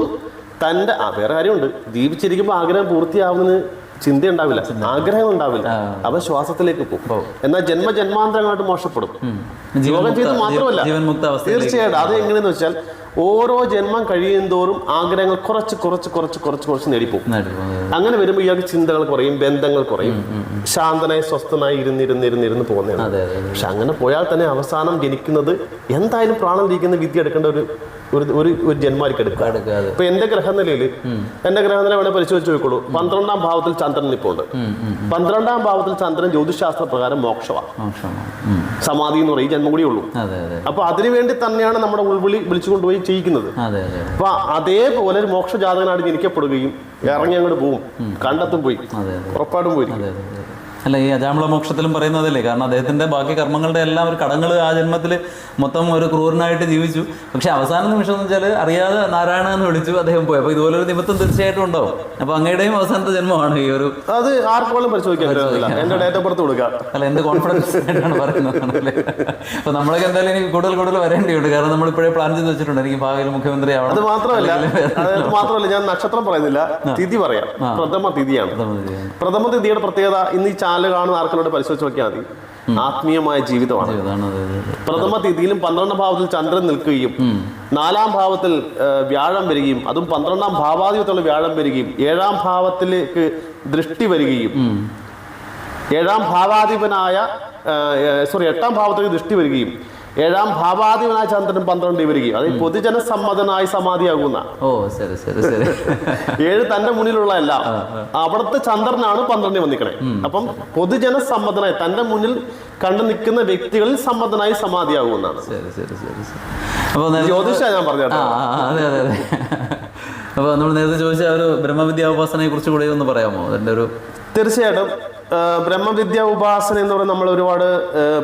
തന്റെ വേറെ കാര്യമുണ്ട്. ജീവിച്ചിരിക്കുമ്പോൾ ആഗ്രഹം പൂർത്തിയാവുന്നതിന് ചിന്ത. ഉണ്ടാവില്ല ആഗ്രഹം ഉണ്ടാവില്ല അവ ശ്വാസത്തിലേക്ക് പോകും. എന്നാൽ ജന്മ ജന്മാന്തരങ്ങളായിട്ട് മോശപ്പെടും യോഗം ചെയ്ത് മാത്രമല്ല തീർച്ചയായിട്ടും. അത് എങ്ങനെയെന്ന് വെച്ചാൽ ഓരോ ജന്മം കഴിയും തോറും ആഗ്രഹങ്ങൾ കുറച്ച് കുറച്ച് കുറച്ച് കുറച്ച് കുറച്ച് നേടിപ്പോകും. അങ്ങനെ വരുമ്പോൾ ഇയാൾക്ക് ചിന്തകൾ കുറയും ബന്ധങ്ങൾ കുറയും. ശാന്തനായി സ്വസ്ഥനായി ഇരുന്നിരുന്നിരുന്നിരുന്ന് പോകുന്നതാണ്. പക്ഷെ അങ്ങനെ പോയാൽ തന്നെ അവസാനം ജനിക്കുന്നത് എന്തായാലും പ്രാണം ജീവിക്കുന്ന വിദ്യ എടുക്കേണ്ട ഒരു ഒരു ഒരു ഒരു ജന്മായിരിക്കും എടുക്കുക. ഇപ്പൊ എന്റെ ഗ്രഹനിലയിൽ എന്റെ ഗ്രഹനില വേണേൽ പരിശോധിച്ച് നോക്കിക്കോളൂ. പന്ത്രണ്ടാം ഭാവത്തിൽ ചന്ദ്രൻ നിപ്പുണ്ട്. പന്ത്രണ്ടാം ഭാവത്തിൽ ചന്ദ്രൻ ജ്യോതിശാസ്ത്ര പ്രകാരം മോക്ഷമാണ് സമാധി എന്ന് പറയും. ഈ ജന്മം കൂടി ഉള്ളൂ. അപ്പൊ അതിനുവേണ്ടി തന്നെയാണ് നമ്മുടെ ഉൾവിളി വിളിച്ചു കൊണ്ടുപോയി ചെയ്യിക്കുന്നത് അപ്പൊ അതേപോലെ ഒരു മോക്ഷ ജാതകനായിട്ട് ജനിക്കപ്പെടുകയും ഇറങ്ങി അങ്ങോട്ട് പോവും. കണ്ടെത്തും പോയി. ഉറപ്പാടും അതെ. അതെ, അതെ, അതെ. അല്ല ഈ അജാമള മോക്ഷത്തിലും പറയുന്നതല്ലേ കാരണം അദ്ദേഹത്തിന്റെ ബാക്കി കർമ്മങ്ങളുടെ എല്ലാം ഒരു കടങ്ങൾ ആ ജന്മത്തിൽ മൊത്തം ഒരു ക്രൂരനായിട്ട് ജീവിച്ചു. പക്ഷെ അവസാന നിമിഷം എന്ന് വെച്ചാൽ അറിയാതെ നാരായണ എന്ന് വിളിച്ചു അദ്ദേഹം പോയി. അപ്പോൾ ഇതുപോലൊരു നിമിത്തം തീർച്ചയായിട്ടും ഉണ്ടാവും. അപ്പോൾ അങ്ങയുടെയും അവസാനത്തെ ജന്മമാണ് ഈ ഒരു അത് ആർക്കും പരിശോധിക്കാം എന്റെ ഡേറ്റ് കൊടുക്കുക അല്ല എന്ത് കോൺഫിഡൻസ് ആയിട്ടാണ് പറയുന്നത് അപ്പോൾ അപ്പൊ നമ്മളൊക്കെ എന്തായാലും എനിക്ക് കൂടുതൽ കൂടുതൽ വരേണ്ടിയുണ്ട് കാരണം നമ്മൾ ഇപ്പോഴേ പ്ലാൻ ചെയ്ത് വെച്ചിട്ടുണ്ട്. എനിക്ക് ഭാവിയിൽ മുഖ്യമന്ത്രി അത് ആവണം മാത്രമല്ല അത് മാത്രമല്ല ഞാൻ നക്ഷത്രം പറയുന്നില്ല. തിഥി പറയാം. പ്രഥമ തിഥിയാണ്. പ്രഥമ തിഥിയുടെ പ്രത്യേകത ഇന്ന് ഈ ചാനൽ കാണുന്ന ആർക്കലോട് പരിശോധിച്ച് നോക്കിയാൽ മതി. ആത്മീയമായ ജീവിതമാണ്. പ്രഥമ തിഥിയിലും പന്ത്രണ്ടാം ഭാവത്തിൽ ചന്ദ്രൻ നിൽക്കുകയും നാലാം ഭാവത്തിൽ വ്യാഴം വരികയും അതും പന്ത്രണ്ടാം ഭാവാധിപത്യമുള്ള വ്യാഴം വരികയും ഏഴാം ഭാവത്തിലേക്ക് ദൃഷ്ടി വരികയും ഏഴാം ഭാവാധിപനായ സോറി എട്ടാം ഭാവത്തിലേക്ക് ദൃഷ്ടി വരികയും ഏഴാം ഭാവാധിപനായ ചന്ദ്രൻ പന്ത്രണ്ട് വരികയും അത് പൊതുജന സമ്മതനായി സമാധിയാകുന്ന. ഓ ശരി ശരി ശരി. [LAUGHS] ഏഴ് തന്റെ മുന്നിലുള്ള എല്ലാം. അവിടുത്തെ ചന്ദ്രനാണ് പന്ത്രണ്ടിൽ വന്നിക്കണേ അപ്പം പൊതുജന സമ്മതനായി തന്റെ മുന്നിൽ കണ്ടു നിൽക്കുന്ന വ്യക്തികളിൽ സമ്മതനായി സമാധിയാകുന്നതാണ്. ശരി ശരി ശരി അപ്പോൾ ജ്യോതിഷ ഞാൻ പറഞ്ഞു അതെ അതെ അതെ. അപ്പോൾ നമ്മൾ നേരത്തെ ചോദിച്ച ഒരു ബ്രഹ്മവിദ്യാ ഉപാസനയെ കുറിച്ച് കൂടെ ഒന്ന് പറയാമോ? അതിന്റെ ഒരു തീർച്ചയായിട്ടും. ബ്രഹ്മവിദ്യ ഉപാസന എന്ന് പറയുന്നത് നമ്മൾ ഒരുപാട്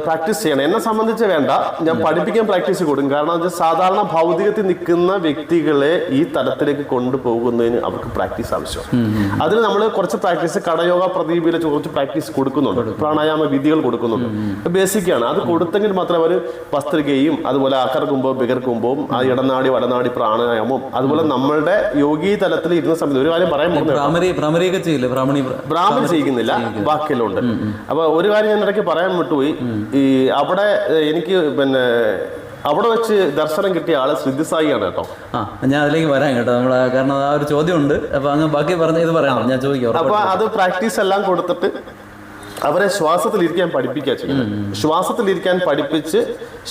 പ്രാക്ടീസ് ചെയ്യണം. എന്നെ സംബന്ധിച്ച് വേണ്ട. ഞാൻ പഠിപ്പിക്കാൻ പ്രാക്ടീസ് കൊടുക്കും. കാരണം അത് സാധാരണ ഭൗതികത്തിൽ നിൽക്കുന്ന വ്യക്തികളെ ഈ തലത്തിലേക്ക് കൊണ്ടുപോകുന്നതിന് അവർക്ക് പ്രാക്ടീസ് ആവശ്യമാണ്. അതിൽ നമ്മൾ കുറച്ച് പ്രാക്ടീസ് കടയോഗ പ്രദീപിലെ കുറച്ച് പ്രാക്ടീസ് കൊടുക്കുന്നുണ്ട്. പ്രാണായാമ വിധികൾ കൊടുക്കുന്നുണ്ട്. ബേസിക് ആണ്. അത് കൊടുത്തെങ്കിൽ മാത്രമേ അവർ വസ്ത്രികയും അതുപോലെ അക്കർക്കുമ്പോൾ ബികർക്കുമ്പോൾ ആ ഇടനാടി വടനാടി പ്രാണായാമവും അതുപോലെ നമ്മളുടെ യോഗി തലത്തിൽ ഇരുന്ന സമയത്ത് ഒരു കാര്യം പറയാൻ ബ്രാഹ്മണി ചെയ്യുന്നില്ല. ബാക്കിയെല്ലാം ഉണ്ട് അപ്പൊ ഒരു കാര്യം ഞാൻ ഇടയ്ക്ക് പറയാൻ വിട്ടുപോയി. ഈ അവിടെ എനിക്ക് പിന്നെ അവിടെ വെച്ച് ദർശനം കിട്ടിയ ആൾ സിദ്ധിസായിയാണ് കേട്ടോ. ആ ഞാൻ അതിലേക്ക് വരാം കേട്ടോ. നമ്മളെ കാരണം ആ ഒരു ചോദ്യം ഉണ്ട് അപ്പൊ അങ്ങ് ബാക്കി പറഞ്ഞ ഇത് പറയാം. ഞാൻ ചോദിക്കാം അപ്പൊ അത് പ്രാക്ടീസ് എല്ലാം കൊടുത്തിട്ട് അവരെ ശ്വാസത്തിലിരിക്കാൻ പഠിപ്പിക്കുക ചെയ്യുന്നത്. ശ്വാസത്തിലിരിക്കാൻ പഠിപ്പിച്ച്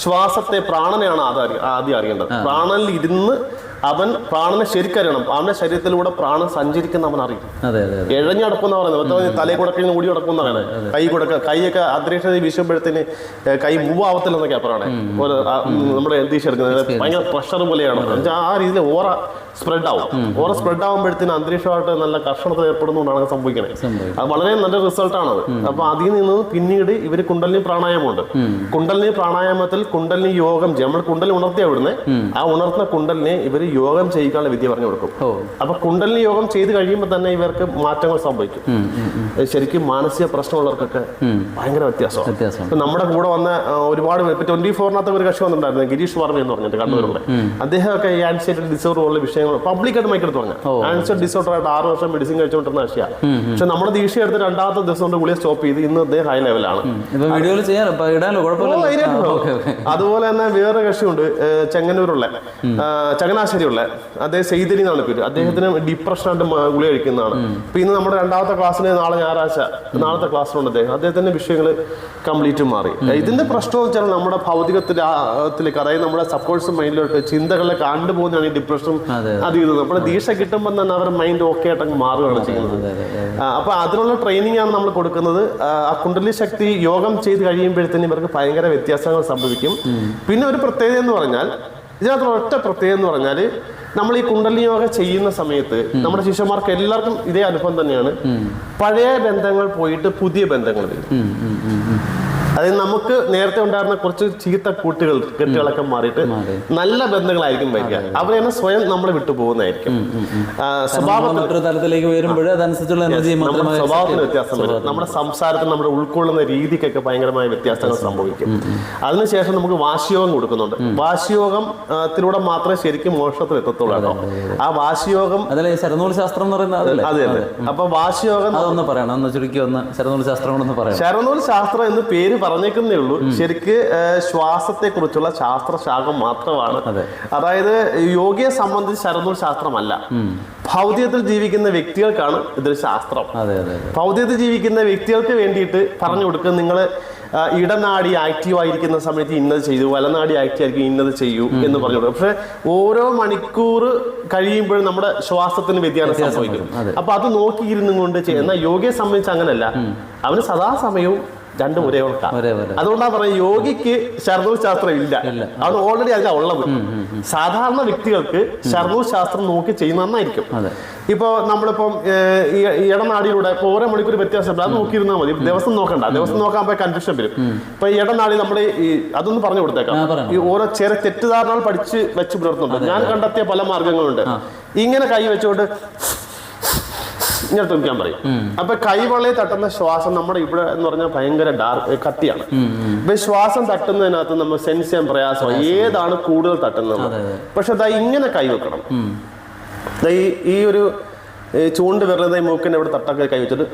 ശ്വാസത്തെ പ്രാണനെയാണ് ആദ്യം ആദ്യം അറിയേണ്ടത്. പ്രാണനിൽ ഇരുന്ന് അവൻ പ്രാണനെ ശരിക്കറിയണം. അവന്റെ ശരീരത്തിലൂടെ പ്രാണൻ സഞ്ചരിക്കുന്ന അവൻ അറിയും. എഴഞ്ഞടക്കുന്ന പറയുന്നത്. തലയിൽ കൂടെ ഓടി കിടക്കുന്ന പറയുന്നത്. കൈ കൊടുക്ക കൈയൊക്കെ അന്തരീക്ഷത്തിൽ വീശുമ്പോഴത്തേന് കൈ മൂവ് ആവത്തില്ലെന്നൊക്കെയാ പറയണേ ഒരു, നമ്മുടെ എന്തീശ് എടുക്കുന്നത്. ഭയങ്കര പ്രഷർ പോലെയാണ്. ആ രീതിയിൽ ഓറ സ്പ്രെഡ് ആവും. ഓറ സ്പ്രെഡ് ആവുമ്പോഴത്തേന് അന്തരീക്ഷമായിട്ട് നല്ല കർഷണത്തിൽ ഏർപ്പെടുന്നതുകൊണ്ടാണ് സംഭവിക്കണേ അത് വളരെ നല്ല റിസൾട്ടാണ് അത് അപ്പൊ അതിൽ നിന്ന് പിന്നീട് ഇവർ കുണ്ടലിനി പ്രാണായാമമുണ്ട്. കുണ്ടലിനി പ്രാണായാമത്തിൽ കുണ്ടലിനി യോഗം ചെയ്യും. നമ്മൾ കുണ്ടലിനി ഉണർത്തിയ വിടുന്നത് ആ ഉണർത്തുന്ന കുണ്ടലിനെ ഇവർ യോഗം ചെയ്യിക്കാനുള്ള വിദ്യ പറഞ്ഞു കൊടുക്കും. അപ്പൊ കുണ്ടലിനി യോഗം ചെയ്ത് കഴിയുമ്പോൾ തന്നെ ഇവർക്ക് മാറ്റങ്ങൾ സംഭവിക്കും. ശരിക്കും മാനസിക പ്രശ്നമുള്ളവർക്കൊക്കെ ഭയങ്കര വ്യത്യാസമാണ്. വ്യത്യാസമാണ്. നമ്മുടെ കൂടെ വന്ന ഒരുപാട് ഇപ്പൊ ട്വന്റി ഫോറിനകത്ത് ഒരു കക്ഷി വന്നിട്ടുണ്ടായിരുന്നു ഗിരീഷ് വർമ്മ എന്ന് പറഞ്ഞിട്ട് കണ്ണൂരുള്ള അദ്ദേഹമൊക്കെ ഈ ആൻസൈറ്റി ഡിസോർഡർ പോലുള്ള വിഷയങ്ങൾ പബ്ലിക്കായിട്ട് മൈക്കെടുത്ത് പറഞ്ഞു ആൻസർ ഡിസോർഡർ ആയിട്ട് ആറ് വർഷം മെഡിസിൻ കഴിച്ചുകൊണ്ടിരുന്ന ആശയ. പക്ഷെ നമ്മുടെ ദീക്ഷ എടുത്ത് രണ്ടാമത്തെ ദിവസം കൊണ്ട് ഗുളിയെ സ്റ്റോപ്പ് ചെയ്ത് ഇന്ന് അദ്ദേഹം ഹൈ ലെവലാണ് അതുപോലെ തന്നെ വേറെ കക്ഷിയുണ്ട് ചെങ്ങന്നൂരുള്ള ചങ്ങനാശ്ശേരിയുള്ള അദ്ദേഹം സെയ്തരി എന്നാണ് പേര്. അദ്ദേഹത്തിന് ഡിപ്രഷനായിട്ട് ഗുളി കഴിക്കുന്നതാണ്. ഇപ്പൊ ഇന്ന് നമ്മുടെ രണ്ടാമത്തെ ക്ലാസ്സിന് നാളെ ഞായറാഴ്ച നാളത്തെ ക്ലാസ്സിലുണ്ട് അദ്ദേഹം. അദ്ദേഹത്തിന്റെ വിഷയങ്ങൾ കംപ്ലീറ്റ് മാറി. ഇതിന്റെ പ്രശ്നം എന്ന് വെച്ചാൽ നമ്മുടെ ഭൗതികത്തിലേക്ക് അതായത് നമ്മുടെ സബ്കോൺഷ്യസ് മൈൻഡിലോട്ട് ചിന്തകളെ കണ്ടുപോകുന്നതാണ് ഈ ഡിപ്രഷനും അതെ, ഇത് അപ്പോൾ ദീക്ഷ കിട്ടുമ്പോൾ തന്നെ അവരുടെ മൈൻഡ് ഓക്കെ ആയിട്ട് അങ്ങ് മാറുകയാണ് ചെയ്യുന്നത്. അതെ അതെ അതെ. ആ, അപ്പൊ അതിനുള്ള ട്രെയിനിങ് ആണ് നമ്മൾ കൊടുക്കുന്നത്. ആ, കുണ്ടലി ശക്തി യോഗം ചെയ്ത് കഴിയുമ്പോഴത്തേനും ഇവർക്ക് ഭയങ്കര വ്യത്യാസങ്ങൾ സംഭവിക്കും. പിന്നെ ഒരു പ്രത്യേകത എന്ന് പറഞ്ഞാൽ ഇതിനകത്ത് ഒറ്റ പ്രത്യേകത എന്ന് പറഞ്ഞാൽ നമ്മൾ ഈ കുണ്ടലി യോഗ ചെയ്യുന്ന സമയത്ത് നമ്മുടെ ശിഷ്യന്മാർക്ക് എല്ലാവർക്കും ഇതേ അനുഭവം തന്നെയാണ്. പഴയ ബന്ധങ്ങൾ പോയിട്ട് പുതിയ ബന്ധങ്ങൾ വരും. അതായത് നമുക്ക് നേരത്തെ ഉണ്ടായിരുന്ന കുറച്ച് ചീത്ത കൂട്ടുകൾ കെട്ടുകളൊക്കെ മാറിയിട്ട് മാറി. നല്ല ബന്ധങ്ങളായിരിക്കും വരിക. അവർ തന്നെ സ്വയം നമ്മളെ വിട്ടു പോകുന്നതായിരിക്കും ആ, സ്വഭാവ നമ്മൾ മറ്റൊരു തലത്തിലേക്ക് വരുമ്പോൾ അതനുസരിച്ചുള്ള എനർജി സ്വഭാവത്തിന് വ്യത്യാസം വരും. നമ്മുടെ സംസാരത്തിൽ നമ്മുടെ ഉൾക്കൊള്ളുന്ന രീതിക്കൊക്കെ ഭയങ്കരമായ വ്യത്യാസങ്ങൾ സംഭവിക്കും. അതിനുശേഷം നമുക്ക് വാശിയോഗം കൊടുക്കുന്നുണ്ട്. വാശിയോഗത്തിലൂടെ മാത്രമേ ശരിക്കും മോക്ഷത്തിൽ എത്തത്തുള്ളൂ ആ വാശിയോഗം അതല്ലേ ശരനൂൽ ശാസ്ത്രം എന്ന് പറയുന്നത് അതെ അതെ. അപ്പൊ വാശിയോഗം അതൊന്ന് പറയണം ഒന്ന് ചുരുക്കി ഒന്ന് ശരനൂൽ ശാസ്ത്രം ശരനൂൽ ശാസ്ത്രം എന്ന് പേര് പറഞ്ഞേക്കുന്നേ ഉള്ളൂ. ശരിക്ക് ശ്വാസത്തെ കുറിച്ചുള്ള ശാസ്ത്രശാഖം മാത്രമാണ്. അതായത് യോഗയെ സംബന്ധിച്ച് ശരനൂൽ ശാസ്ത്രമല്ല. ഭൗതികത്തിൽ ജീവിക്കുന്ന വ്യക്തികൾക്കാണ് ഇതൊരു ശാസ്ത്രം. ഭൗതികത്തിൽ ജീവിക്കുന്ന വ്യക്തികൾക്ക് വേണ്ടിയിട്ട് പറഞ്ഞു കൊടുക്കുക. നിങ്ങൾ ഇടനാടി ആക്റ്റീവ് ആയിരിക്കുന്ന സമയത്ത് ഇന്നത് ചെയ്തു വലനാടി ആക്റ്റീവ് ആയിരിക്കും ഇന്നത് ചെയ്യൂ എന്ന് പറഞ്ഞു കൊടുക്കും. പക്ഷെ ഓരോ മണിക്കൂർ കഴിയുമ്പോഴും നമ്മുടെ ശ്വാസത്തിന് വ്യതിയാനം സംഭവിക്കും. അപ്പൊ അത് നോക്കിയിരുന്നു കൊണ്ട് ചെയ്യുന്ന യോഗയെ യോഗിയെ സംബന്ധിച്ച് അങ്ങനല്ല. അവന് സദാസമയവും രണ്ടും ഒരേ പോലെ അതുകൊണ്ടാണ് പറയുന്നത് യോഗിക്ക് ശാസ്ത്രം ഇല്ല. അത് ഓൾറെഡി അതിലാ ഉള്ളത്. സാധാരണ വ്യക്തികൾക്ക് ശാസ്ത്രം നോക്കി ചെയ്യുന്ന നന്നായിരിക്കും. അതെ. ഇപ്പൊ നമ്മളിപ്പം ഇടനാടിയിലൂടെ ഇപ്പൊ ഓരോ മണിക്കൂർ വ്യത്യാസം അത് നോക്കിയിരുന്നാൽ മതി. ദിവസം നോക്കണ്ട. ദിവസം നോക്കാൻ പോയി കൺഫ്യൂഷൻ വരും. ഇപ്പൊ ഇടനാടി നമ്മുടെ ഈ അതൊന്നും പറഞ്ഞു കൊടുത്തേക്കാം. ഈ ഓരോ ചെറിയ തെറ്റിദ്ധാരണകൾ പഠിച്ച് വെച്ച് പുലർത്തുന്നുണ്ട്. ഞാൻ കണ്ടെത്തിയ പല മാർഗങ്ങളുണ്ട്. ഇങ്ങനെ കൈ വെച്ചുകൊണ്ട് ഇങ്ങനെ തുണിക്കാൻ പറയും. അപ്പൊ കൈവളയെ തട്ടുന്ന ശ്വാസം നമ്മുടെ ഇവിടെ എന്ന് പറഞ്ഞാൽ ഭയങ്കര ഡാർക്ക് കട്ടിയാണ്. അപ്പൊ ശ്വാസം തട്ടുന്നതിനകത്ത് നമ്മൾ സെൻസ് ചെയ്യാൻ പ്രയാസമാണ് ഏതാണ് കൂടുതൽ തട്ടുന്നത്. പക്ഷെ ദാ ഇങ്ങനെ കൈവെക്കണം ഈ ഒരു ചൂണ്ട് വിരലത മൂക്കിന്റെ ഇവിടെ തട്ടൊക്കെ കൈ വെച്ചിട്ട്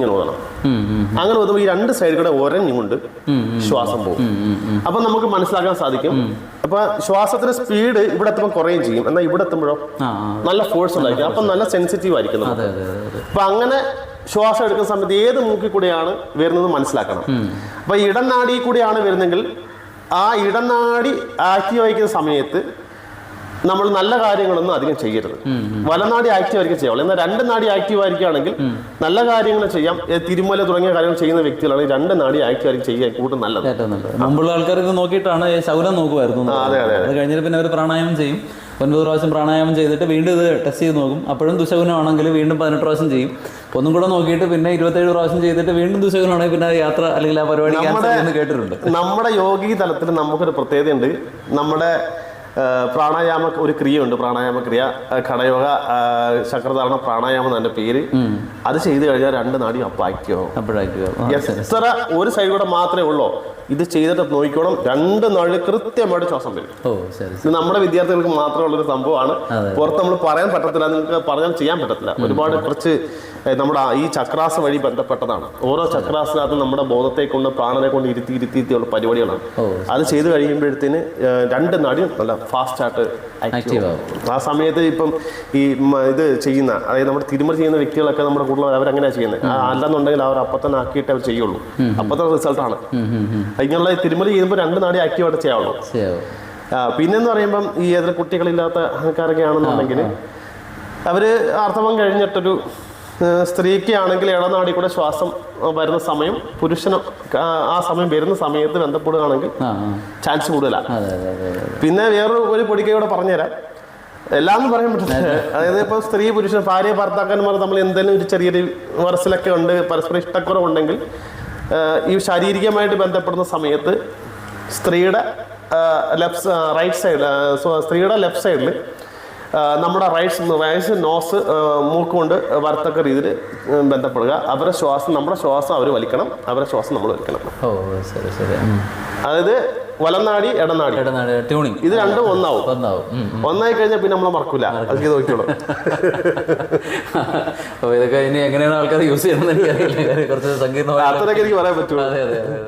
ഇങ്ങനെ ഉം, അങ്ങനെ ഊതുമ്പോൾ ഈ രണ്ട് സൈഡ് കൂടെ ഒരഞ്ഞുകൊണ്ട് ശ്വാസം പോകും. അപ്പൊ നമുക്ക് മനസ്സിലാക്കാൻ സാധിക്കും. അപ്പൊ ശ്വാസത്തിന്റെ സ്പീഡ് ഇവിടെ എത്തുമ്പോൾ കുറയും ചെയ്യും. എന്നാൽ ഇവിടെ എത്തുമ്പോഴോ നല്ല ഫോഴ്സ് ഉണ്ടായിരിക്കും. അപ്പൊ നല്ല സെൻസിറ്റീവ് ആയിരിക്കും അപ്പൊ അങ്ങനെ ശ്വാസം എടുക്കുന്ന സമയത്ത് ഏത് മൂക്കിൽ കൂടെയാണ് വരുന്നത് മനസ്സിലാക്കണം. അപ്പൊ ഇടനാടി കൂടെയാണ് വരുന്നെങ്കിൽ ആ ഇടനാടി ആക്റ്റീവ് ആയിരിക്കുന്ന സമയത്ത് നമ്മൾ നല്ല കാര്യങ്ങളൊന്നും അധികം ചെയ്യരുത്. വലനാടി ആക്റ്റീവ് ആയിരിക്കും ചെയ്യാവുള്ളൂ. എന്നാൽ രണ്ട് നാടി ആക്റ്റീവ് ആയിരിക്കുകയാണെങ്കിൽ നല്ല കാര്യങ്ങൾ ചെയ്യാം. തിരുമല തുടങ്ങിയ കാര്യങ്ങൾ ചെയ്യുന്ന വ്യക്തികളാണെങ്കിൽ രണ്ട് നാടി ആക്റ്റീവ് ആയിരിക്കും ചെയ്യാൻ കൂട്ടും നല്ലത്. മുമ്പുള്ള ആൾക്കാർ ഇത് നോക്കിയിട്ടാണ് ശൗലം ശൗരം നോക്കുമായിരുന്നു അതെ, അതെ, അത്. കഴിഞ്ഞിട്ട് പിന്നെ അവർ പ്രാണായാമം ചെയ്യും. ഒൻപത് പ്രാവശ്യം പ്രാണായാമം ചെയ്തിട്ട് വീണ്ടും ഇത് ടെസ്റ്റ് ചെയ്ത് നോക്കും. അപ്പോഴും ദുശകുനമാണെങ്കിൽ വീണ്ടും പതിനെട്ട് പ്രാവശ്യം ചെയ്യും. ഒന്നും കൂടെ നോക്കിയിട്ട് പിന്നെ ഇരുപത്തേഴ് പ്രാവശ്യം ചെയ്തിട്ട് വീണ്ടും ദുശകുനാണെങ്കിൽ പിന്നെ യാത്ര അല്ലെങ്കിൽ ആ പരിപാടി കേട്ടിട്ടുണ്ട്. നമ്മുടെ യോഗി തലത്തിൽ നമുക്കൊരു പ്രത്യേകതയുണ്ട്. നമ്മുടെ പ്രാണായാമ ഒരു ക്രിയയുണ്ട്. പ്രാണായാമ ക്രിയ കടയോഗ ഘടയോഗ ചക്രധാരണ പ്രാണായാമം എന്നെ പേര്. അത് ചെയ്തു കഴിഞ്ഞാൽ രണ്ട് നാടി അപ്പാക്കിയോ അപ്പഴാക്കിയോ എത്ര ഒരു സൈഡ് കൂടെ മാത്രമേ ഉള്ളൂ? ഇത് ചെയ്തിട്ട് നോക്കിക്കോണം രണ്ട് നാളിൽ കൃത്യമായിട്ട് ശ്വാസം വരും. ഇത് നമ്മുടെ വിദ്യാർത്ഥികൾക്ക് മാത്രമുള്ളൊരു സംഭവമാണ്. പുറത്ത് നമ്മൾ പറയാൻ പറ്റത്തില്ല നിങ്ങൾക്ക് പറഞ്ഞാൽ ചെയ്യാൻ പറ്റത്തില്ല. ഒരുപാട് കുറച്ച് നമ്മുടെ ഈ ചക്രാസ വഴി ബന്ധപ്പെട്ടതാണ്. ഓരോ ചക്രാസിനകത്ത് നമ്മുടെ ബോധത്തെ കൊണ്ട് പ്രാണനെ കൊണ്ട് ഇരുത്തി ഇരുത്തിയുള്ള പരിപാടികളാണ്. അത് ചെയ്തു കഴിയുമ്പോഴത്തേന് രണ്ട് നടിയും നല്ല ഫാസ്റ്റ് ആയിട്ട് Active ആക്റ്റീവ് ആവും. ആ സമയത്ത് ഇപ്പം ഈ ഇത് ചെയ്യുന്ന അതായത് നമ്മുടെ തിരുമറി ചെയ്യുന്ന വ്യക്തികളൊക്കെ നമ്മുടെ കൂടുതൽ അവരങ്ങനെയാണ് ചെയ്യുന്നത്. അല്ലെന്നുണ്ടെങ്കിൽ അവർ അപ്പം തന്നെ ആക്കിയിട്ട് അവർ ചെയ്യുള്ളൂ. അപ്പത്തെ റിസൾട്ടാണ്. ഇങ്ങനെയുള്ള തിരുമറി ചെയ്യുമ്പോൾ രണ്ട് നാടി ആക്റ്റീവായിട്ട് ചെയ്യാവുള്ളൂ. പിന്നെന്ന് പറയുമ്പം ഈ ഏതൊരു കുട്ടികളില്ലാത്ത ആൾക്കാരൊക്കെ ആണെന്നുണ്ടെങ്കിൽ അവർ ആർത്തവം കഴിഞ്ഞിട്ടൊരു സ്ത്രീക്ക് ആണെങ്കിൽ ഇടനാടി കൂടെ ശ്വാസം വരുന്ന സമയം പുരുഷന് ആ, സമയം വരുന്ന സമയത്ത് ബന്ധപ്പെടുകയാണെങ്കിൽ ചാൻസ് കൂടുതലാണ്. പിന്നെ വേറൊരു ഒരു പൊടിക്കൈയോടെ പറഞ്ഞുതരാം. എല്ലാം പറയാൻ പറ്റില്ല അതായത് ഇപ്പൊ സ്ത്രീ പുരുഷൻ ഭാര്യ ഭർത്താക്കന്മാർ നമ്മൾ എന്തെങ്കിലും ഒരു ചെറിയൊരു വറസിലൊക്കെ ഉണ്ട് പരസ്പരം ഇഷ്ടക്കുറവുണ്ടെങ്കിൽ ഈ ശാരീരികമായിട്ട് ബന്ധപ്പെടുന്ന സമയത്ത് സ്ത്രീയുടെ ലെഫ്റ്റ് റൈറ്റ് സൈഡ് സ്ത്രീയുടെ ലെഫ്റ്റ് സൈഡിൽ നമ്മുടെ റൈറ്റ്സ് റൈറ്റ്സ് നോസ് മൂക്കുകൊണ്ട് വർത്തക്ക വരത്തക്ക രീതിയിൽ ബന്ധപ്പെടുക. അവരുടെ ശ്വാസം നമ്മുടെ ശ്വാസം അവർ വലിക്കണം. അവരുടെ ശ്വാസം നമ്മൾ വലിക്കണം. ഓ ശരി ശരി. അതായത് വലനാടി ഇടനാടി ഇടനാടി ട്യൂണിങ്. ഇത് രണ്ടും ഒന്നാവും. ഒന്നാവും. ഒന്നായി കഴിഞ്ഞാൽ പിന്നെ നമ്മളെ മറക്കൂല. അത് നോക്കിയോളൂ അപ്പോൾ ഇതൊക്കെ ഇനി എങ്ങനെയാണ് ആൾക്കാർ യൂസ് ചെയ്യണമെന്ന് എനിക്കറിയില്ല. കുറച്ച് സങ്കീർണമായ അത്രയൊക്കെ എനിക്ക് പറയാൻ പറ്റുള്ളൂ. അതെ അതെ അതെ.